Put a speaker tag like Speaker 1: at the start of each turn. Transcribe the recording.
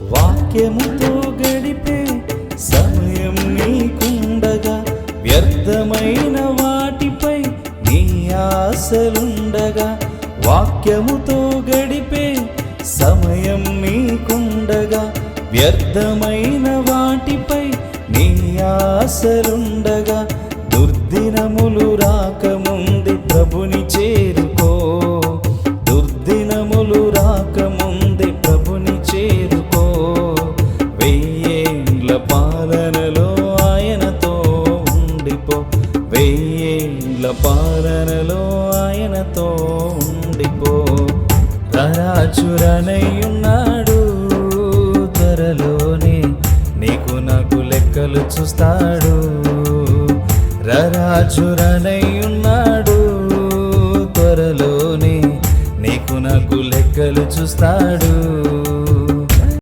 Speaker 1: వాక్యముతో గడిపే సమయం నీకుండగా వ్యర్థమైన వాటిపై నీ ఆశలుండగా వాక్యముతో గడిపే సమయం నీకుండగా వ్యర్థమైన వాటిపై నీ ఆశలుండగా దుర్దినములు రాకము వెయ్యేండ్ల పాలనలో ఆయనతో ఉండిపో. వెయ్యేండ్ల పాలనలో ఆయనతో ఉండిపో. రారాచురనయ్యున్నాడు త్వరలోనే నీకు నాకు లెక్కలు చూస్తాడు. రరాచురనయ్యున్నాడు త్వరలోనే నీకు నాకు లెక్కలు చూస్తాడు.